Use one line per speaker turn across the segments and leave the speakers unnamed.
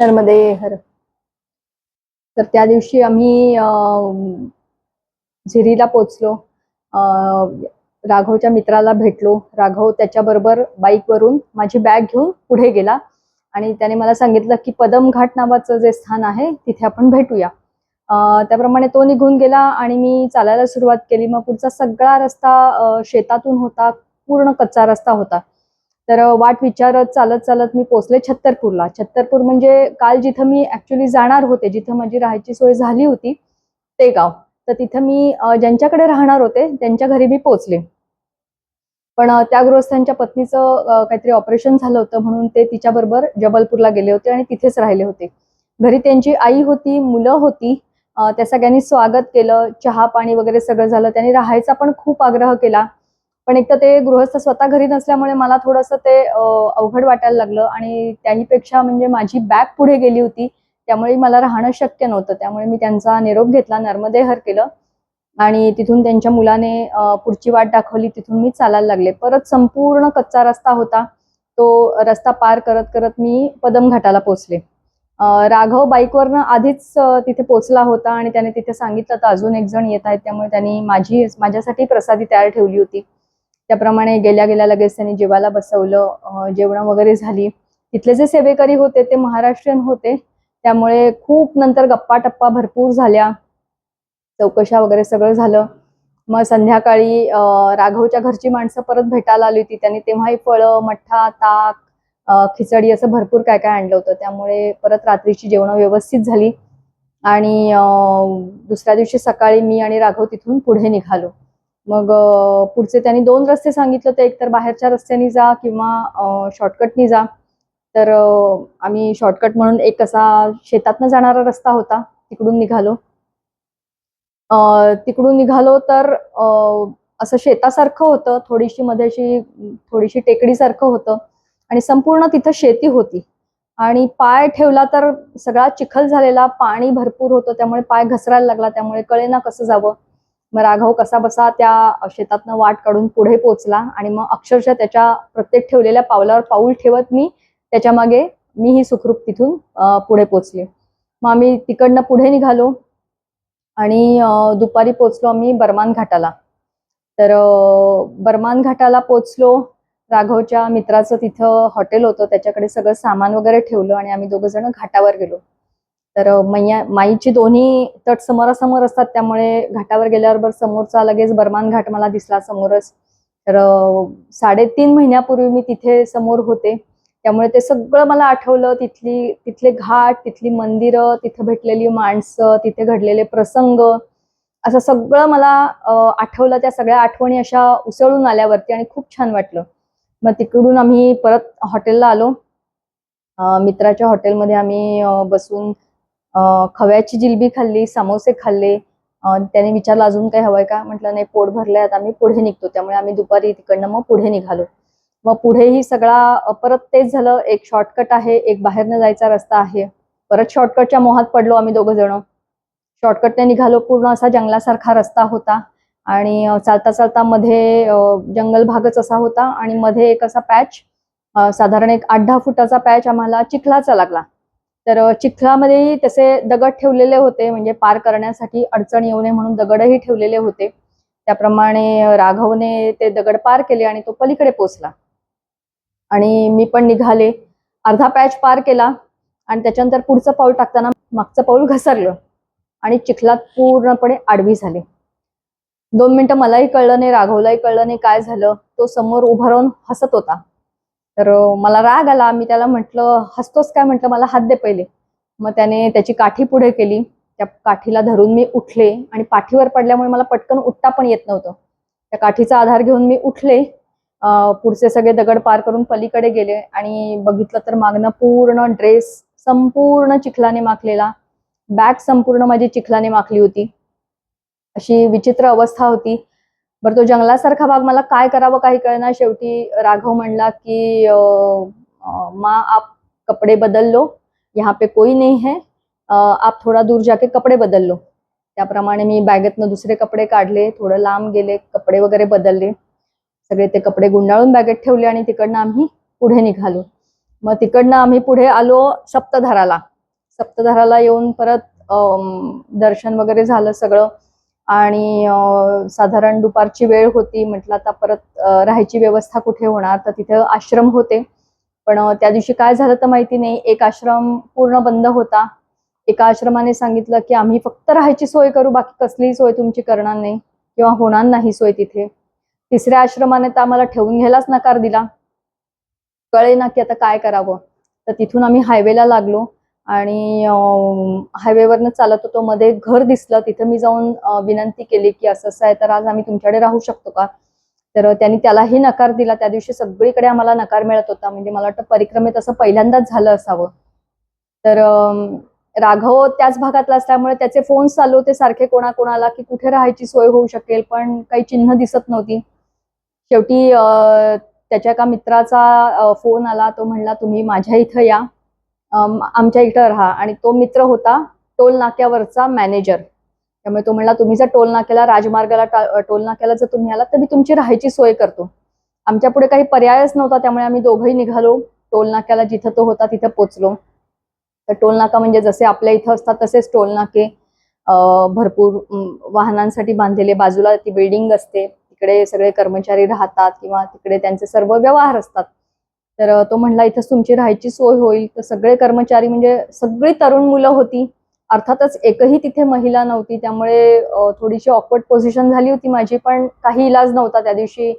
नर्मदे हर तर त्या दिवशी आम्ही झिरीला पोचलो राघवच्या मित्राला भेटलो. राघव त्याच्याबरोबर बाईकवरून माझी बॅग घेऊन पुढे गेला आणि त्याने मला सांगितलं की पदम घाट नावाचं जे स्थान आहे तिथे आपण भेटूया. त्याप्रमाणे तो निघून गेला आणि मी चालायला सुरुवात केली. मग पुढचा सगळा रस्ता शेतातून होता पूर्ण कच्चा रस्ता होता. तर वाट विचारत चालत चालत मी पोचले छत्तरपूरला. छत्तरपूर म्हणजे काल जिथं मी ऍक्च्युली जाणार होते जिथं माझी राहायची सोय झाली होती ते गाव. तर तिथं मी ज्यांच्याकडे राहणार होते त्यांच्या घरी मी पोचले पण त्या गृहस्थांच्या पत्नीचं काहीतरी ऑपरेशन झालं होतं म्हणून ते तिच्याबरोबर जबलपूरला गेले होते आणि तिथेच राहिले होते. घरी त्यांची आई होती मुलं होती त्या सगळ्यांनी स्वागत केलं चहा पाणी वगैरे सगळं झालं त्यांनी राहायचा पण खूप आग्रह केला. पण एक तर ते गृहस्थ स्वतः घरी नसल्यामुळे मला थोडंसं ते अवघड वाटायला लागलं आणि त्याहीपेक्षा म्हणजे माझी बॅग पुढे गेली होती त्यामुळे मला राहणं शक्य नव्हतं. त्यामुळे मी त्यांचा निरोप घेतला नर्मदेहर केलं आणि तिथून त्यांच्या मुलाने पुढची वाट दाखवली तिथून मी चालायला लागले. परत संपूर्ण कच्चा रस्ता होता तो रस्ता पार करत करत मी पदमघाटाला पोचले पोहोचले राघव बाईकवरनं आधीच तिथे पोचला होता आणि त्याने तिथे सांगितलं तर अजून एक जण येत आहेत त्यामुळे त्यांनी माझी माझ्यासाठी प्रसादी तयार ठेवली होती. त्याप्रमाणे गेल्या गेल्या लगेच त्यांनी जेवायला बसवलं जेवणं वगैरे झाली. तिथले जे सेवेकरी होते ते महाराष्ट्रीयन होते. त्यामुळे खूप नंतर गप्पा टप्पा भरपूर झाल्या. चौकशा वगैरे सगळं झालं. मग संध्याकाळी राघवच्या घरची माणसं परत भेटायला आली होती. त्यांनी तेव्हाही फळं मठ्ठा ताक खिचडी असं भरपूर काय काय आणलं होतं. त्यामुळे परत रात्रीची जेवणं व्यवस्थित झाली. आणि दुसऱ्या दिवशी सकाळी मी आणि राघव तिथून पुढे निघालो. मग पुढचे त्यांनी दोन रस्ते सांगितले तर एक तर बाहेरच्या रस्त्याने जा किंवा शॉर्टकटनी जा. तर आम्ही शॉर्टकट म्हणून एक असा शेतातनं जाणारा रस्ता होता. तिकडून निघालो. तिकडून निघालो तर असं शेतासारखं होतं. थोडीशी मध्ये अशी थोडीशी टेकडीसारखं होतं. आणि संपूर्ण तिथं शेती होती. आणि पाय ठेवला तर सगळा चिखल झालेला पाणी भरपूर होतं. त्यामुळे पाय घसरायला लागला. त्यामुळे कळेना कसं जावं. मग राघव कसा बसा त्या शेतातनं वाट काढून पुढे पोचला आणि मग अक्षरशः त्याच्या प्रत्येक ठेवलेल्या पावलावर पाऊल ठेवत मी त्याच्यामागे मी ही सुखरूप तिथून पुढे पोचले. मग आम्ही तिकडनं पुढे निघालो आणि दुपारी पोचलो आम्ही बर्मान घाटाला. तर बर्मान घाटाला पोचलो. राघवच्या मित्राचं तिथं हॉटेल होतं त्याच्याकडे सगळं सामान वगैरे ठेवलं आणि आम्ही दोघं जण घाटावर गेलो. तर मैया माईची दोन्ही तट समोरासमोर असतात त्यामुळे घाटावर गेल्यावर समोरचा लगेच बर्मान घाट मला दिसला समोरच. तर साडेतीन महिन्यापूर्वी मी तिथे समोर होते. त्यामुळे ते सगळं मला आठवलं तिथली तिथले घाट तिथली मंदिरं तिथे भेटलेली माणसं तिथे घडलेले प्रसंग. असं सगळं मला आठवलं त्या सगळ्या आठवणी अशा उसळून आल्यावरती आणि खूप छान वाटलं. मग तिकडून आम्ही परत हॉटेलला आलो. मित्राच्या हॉटेलमध्ये आम्ही बसून खव्याची जिलबी खाल्ली समोसे खाल्ले. त्याने विचारलं अजून काही हवंय का? म्हटलं नाही पोट भरलंय आता आम्ही पुढे निघतो. त्यामुळे आम्ही दुपारी तिकडनं मग पुढे निघालो. मग पुढेही सगळा परत तेच झालं. एक शॉर्टकट आहे एक बाहेरनं जायचा रस्ता आहे. परत शॉर्टकटच्या मोहात पडलो आम्ही दोघं जण. शॉर्टकटने निघालो पूर्ण असा जंगलासारखा रस्ता होता. आणि चालता चालता मध्ये जंगल भागच असा होता. आणि मध्ये एक असा पॅच साधारण एक आठ दहा फुटाचा पॅच आम्हाला चिखलाचा लागला. तर चिखलामध्येही तसे दगड ठेवलेले होते म्हणजे पार करण्यासाठी अडचण येऊ नये म्हणून दगडही ठेवलेले होते. त्याप्रमाणे राघवने ते दगड पार केले आणि तो पलीकडे पोचला. आणि मी पण निघाले. अर्धा पॅच पार केला आणि त्याच्यानंतर पुढचं पाऊल टाकताना मागचं पाऊल घसरलं आणि चिखलात पूर्णपणे आडवी झाले. दोन मिनिटं मलाही कळलं नाही राघवलाही कळलं नाही काय झालं. तो समोर उभा राहून हसत होता. तर मला राग आला. मी त्याला म्हटलं हसतोस काय? म्हटलं मला हात दे पहिले. मग त्याने त्याची काठी पुढे केली. त्या काठीला धरून मी उठले आणि पाठीवर पडल्यामुळे मला पटकन उठता पण येत नव्हतं. त्या काठीचा आधार घेऊन मी उठले. पुढचे सगळे दगड पार करून पलीकडे गेले आणि बघितलं तर मागणं पूर्ण ड्रेस संपूर्ण चिखलाने माखलेला. बॅग संपूर्ण माझी चिखलाने माखली होती. अशी विचित्र अवस्था होती. बरं तो जंगलासारखा भाग मला काय करावं काही कळना. शेवटी राघव म्हणला की मा माँ आप कपड़े बदल लो यहाँ पे कोई नहीं है. आप थोड़ा दूर जाके कपडे बदल लो त्याप्रमाणे मी बॅगेतनं दुसरे कपडे काढले. थोडं लांब गेले कपडे वगैरे बदलले. सगळे ते कपडे गुंडाळून बॅगेत ठेवले आणि तिकडनं आम्ही पुढे निघालो. मग तिकडनं आम्ही पुढे आलो सप्तधाराला. सप्तधाराला येऊन परत दर्शन वगैरे झालं सगळं. आणि साधारण दुपारची वेळ होती म्हटलं आता परत राहायची व्यवस्था कुठे होणार तर तिथे आश्रम होते. पण त्या दिवशी काय झालं तर माहिती नाही एक आश्रम पूर्ण बंद होता. एका आश्रमाने सांगितलं की आम्ही फक्त राहायची सोय करू बाकी कसलीही सोय तुमची करणार नाही किंवा होणार नाही सोय तिथे. तिसऱ्या आश्रमाने तर आम्हाला ठेवून घ्यायलाच नकार दिला. कळे ना की आता काय करावं. तर तिथून आम्ही हायवेला लागलो. आणि हायवेवरनं चालत होतो मध्ये घर दिसलं तिथं मी जाऊन विनंती केली की असं असं आहे तर आज आम्ही तुमच्याकडे राहू शकतो का? तर त्यांनी त्यालाही नकार दिला. त्या दिवशी सगळीकडे आम्हाला नकार मिळत होता. म्हणजे मला वाटतं परिक्रमेत असं पहिल्यांदाच झालं असावं. तर राघव त्याच भागातला असल्यामुळे त्याचे फोन चालू होते सारखे कोणाकोणाला की कुठे राहायची सोय होऊ शकेल पण काही चिन्ह दिसत नव्हती. शेवटी त्याच्या एका मित्राचा फोन आला. तो म्हणला तुम्ही माझ्या इथं या. आमच्या इथं राहा. आणि तो मित्र होता टोल नाक्यावरचा मॅनेजर. त्यामुळे तो म्हणला तुम्ही जर टोल नाक्याला राजमार्गाला टोल नाक्याला जर तुम्ही आलात तर मी तुमची राहायची सोय करतो. आमच्या पुढे काही पर्यायच नव्हता त्यामुळे आम्ही दोघंही निघालो. टोल नाक्याला जिथं तो होता तिथं पोचलो. तर टोल नाका म्हणजे जसे आपल्या इथं असतात तसेच टोल नाके भरपूर वाहनांसाठी बांधलेले. बाजूला ती बिल्डिंग असते. तिकडे सगळे कर्मचारी राहतात किंवा तिकडे त्यांचे सर्व व्यवहार असतात. तर तो म्हणला इथंच तुमची राहायची सोय होईल. तर सगळे कर्मचारी म्हणजे सगळी तरुण मुलं होती. अर्थातच एकही तिथे महिला नव्हती. त्यामुळे थोडीशी ऑकवर्ड पोझिशन झाली होती माझी पण काही इलाज नव्हता त्या दिवशी.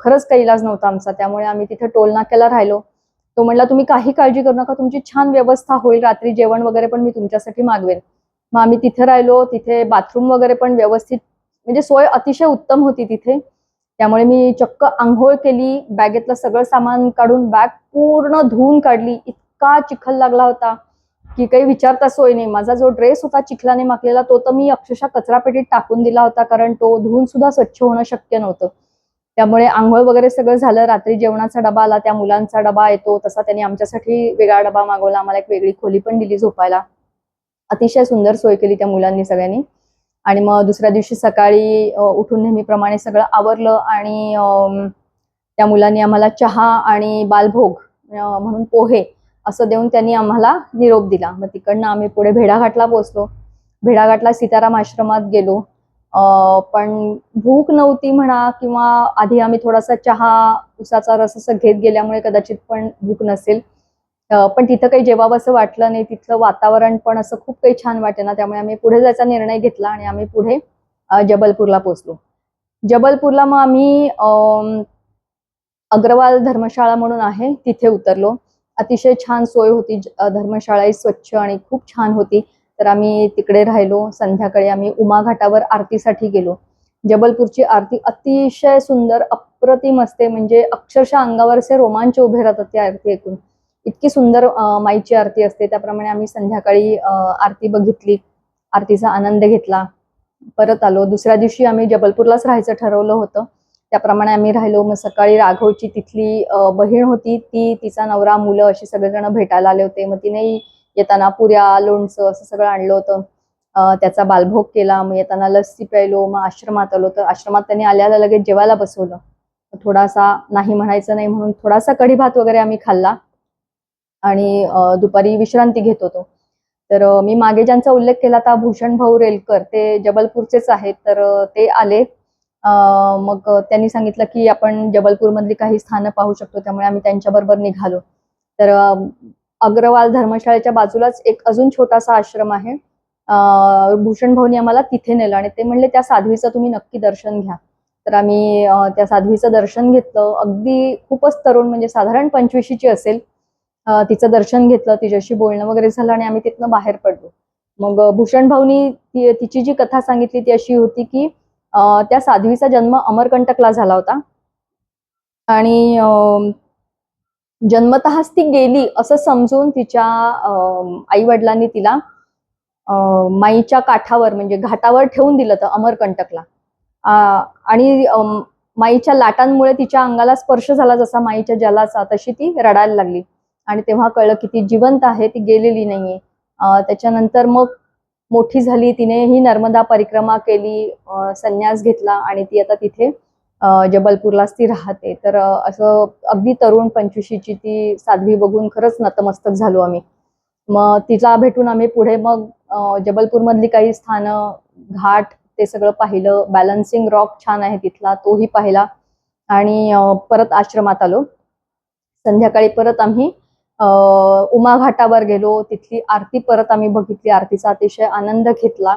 खरंच काही इलाज नव्हता आमचा. त्यामुळे आम्ही तिथे टोलनाक्याला राहिलो. तो म्हणला तुम्ही काही काळजी करू नका. तुमची छान व्यवस्था होईल. रात्री जेवण वगैरे पण मी तुमच्यासाठी मागवेन. मग आम्ही तिथे राहिलो. तिथे बाथरूम वगैरे पण व्यवस्थित म्हणजे सोय अतिशय उत्तम होती तिथे. त्यामुळे मी चक्क आंघोळ केली बॅगेतलं सगळं सामान काढून बॅग पूर्ण धुवून काढली. इतका चिखल लागला होता की काही विचारता सोय नाही. माझा जो ड्रेस होता चिखलाने माखलेला तो तर मी अक्षरशः कचरापेटीत टाकून दिला होता कारण तो धुवून सुद्धा स्वच्छ होणं शक्य नव्हतं. त्यामुळे आंघोळ वगैरे सगळं झालं. रात्री जेवणाचा डबा आला त्या मुलांचा डबा येतो तसा त्यांनी आमच्यासाठी वेगळा डबा मागवला. आम्हाला एक वेगळी खोली पण दिली झोपायला. अतिशय सुंदर सोय केली त्या मुलांनी सगळ्यांनी. आणि मग दुसऱ्या दिवशी सकाळी उठून नेहमीप्रमाणे सगळं आवरलं आणि त्या मुलांनी आम्हाला चहा आणि बालभोग म्हणून पोहे असं देऊन त्यांनी आम्हाला निरोप दिला. मग तिकडनं आम्ही पुढे भेडाघाटला पोहोचलो. भेडाघाटला सीताराम आश्रमात गेलो. पण भूक नव्हती म्हणा किंवा आधी आम्ही थोडासा चहा उसाचा रस असं घेत गेल्यामुळे कदाचित पण भूक नसेल. पण तिथं काही जेवावं असं वाटलं नाही. तिथलं वातावरण पण असं खूप काही छान वाटेना त्यामुळे आम्ही पुढे जायचा निर्णय घेतला आणि आम्ही पुढे जबलपूरला पोहोचलो. जबलपूरला मग आम्ही अग्रवाल धर्मशाळा म्हणून आहे तिथे उतरलो. अतिशय छान सोय होती. धर्मशाळा स्वच्छ आणि खूप छान होती. तर आम्ही तिकडे राहिलो. संध्याकाळी आम्ही उमा घाटावर आरतीसाठी गेलो. जबलपूरची आरती अतिशय सुंदर अप्रतिम असते. म्हणजे अक्षरशः अंगावरचे रोमांच उभे राहतात त्या आरती ऐकून. इतकी सुंदर माईची आरती असते. त्याप्रमाणे आम्ही संध्याकाळी आरती बघितली. आरतीचा आनंद घेतला. परत आलो. दुसऱ्या दिवशी आम्ही जबलपूरलाच राहायचं ठरवलं होतं. त्याप्रमाणे आम्ही राहिलो. मग सकाळी राघवची तिथली बहीण होती. ती तिचा नवरा मुलं अशी सगळेजण भेटायला आले होते. मग तिने येताना पुऱ्या लोणचं असं सगळं आणलं होतं. त्याचा बालभोग केला. मग येताना लस्सी प्यायलो. मग आश्रमात आलो. तर आश्रमात त्यांनी आल्याला लगेच जेवायला बसवलं. थोडासा नाही म्हणायचं नाही म्हणून थोडासा कढी भात वगैरे आम्ही खाल्ला. आणि दुपारी विश्रांती घेत होतो. तर मी मागे ज्यांचा उल्लेख केला होता भूषण भाऊ रेलकर ते जबलपूरचेच आहेत. तर ते आले. मग त्यांनी सांगितलं की आपण जबलपूरमधली काही स्थानं पाहू शकतो. त्यामुळे आम्ही त्यांच्याबरोबर निघालो. तर अग्रवाल धर्मशाळेच्या बाजूलाच एक अजून छोटासा आश्रम आहे. भूषण भाऊनी आम्हाला तिथे नेलं आणि ते म्हणले त्या साध्वीचं तुम्ही नक्की दर्शन घ्या. तर आम्ही त्या साध्वीचं दर्शन घेतलं. अगदी खूपच तरुण म्हणजे साधारण पंचवीशीची असेल. तिचं दर्शन घेतलं तिच्याशी बोलणं वगैरे झालं आणि आम्ही तिथनं बाहेर पडलो. मग भूषण भाऊनी ती तिची जी कथा सांगितली ती अशी होती की त्या साध्वीचा जन्म अमरकंटकला झाला होता. आणि जन्मतःच ती गेली असं समजून तिच्या आई वडिलांनी तिला अ, माईच्या काठावर म्हणजे घाटावर ठेवून दिलं तर अमरकंटकला. आणि माईच्या लाटांमुळे तिच्या अंगाला स्पर्श झाला जसा माईच्या जलाचा तशी ती रडायला लागली. आणि तेव्हा कळलं की ती जिवंत आहे ती गेलेली नाहीये. त्याच्यानंतर मग मोठी झाली तिने ही नर्मदा परिक्रमा केली संन्यास घेतला आणि ती आता तिथे जबलपूरलाच ती राहते. तर असं अगदी तरुण पंचवीशीची ती साध्वी बघून खरंच नतमस्तक झालो आम्ही. मग तिला भेटून आम्ही पुढे मग जबलपूरमधली काही स्थानं घाट ते सगळं पाहिलं. बॅलन्सिंग रॉक छान आहे तिथला तोही पाहिला. आणि परत आश्रमात आलो. संध्याकाळी परत आम्ही उमा घाटावर गेलो. तिथली आरती परत आम्ही बघितली. आरतीचा अतिशय आनंद घेतला.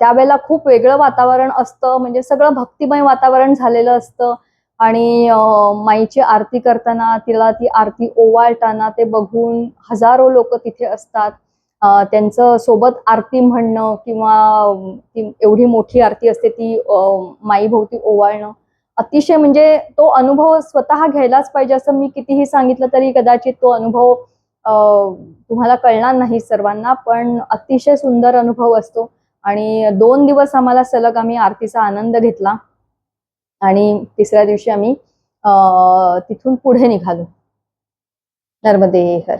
त्यावेळेला खूप वेगळं वातावरण असतं म्हणजे सगळं भक्तिमय वातावरण झालेलं असतं. आणि माईची आरती करताना तिला ती आरती ओवाळताना ते बघून हजारो लोक तिथे असतात. त्यांचं सोबत आरती म्हणणं किंवा ती एवढी मोठी आरती असते ती माईभोवती ओवाळणं. अतिशय म्हणजे तो अनुभव स्वतः घ्यायलाच पाहिजे असं मी कितीही सांगितलं तरी कदाचित तो अनुभव तुम्हाला कळणार नाही सर्वांना पण अतिशय सुंदर अनुभव असतो. आणि दोन दिवस आम्हाला सलग आम्ही आरतीचा आनंद घेतला. आणि तिसऱ्या दिवशी आम्ही तिथून पुढे निघालो. नर्मदे हर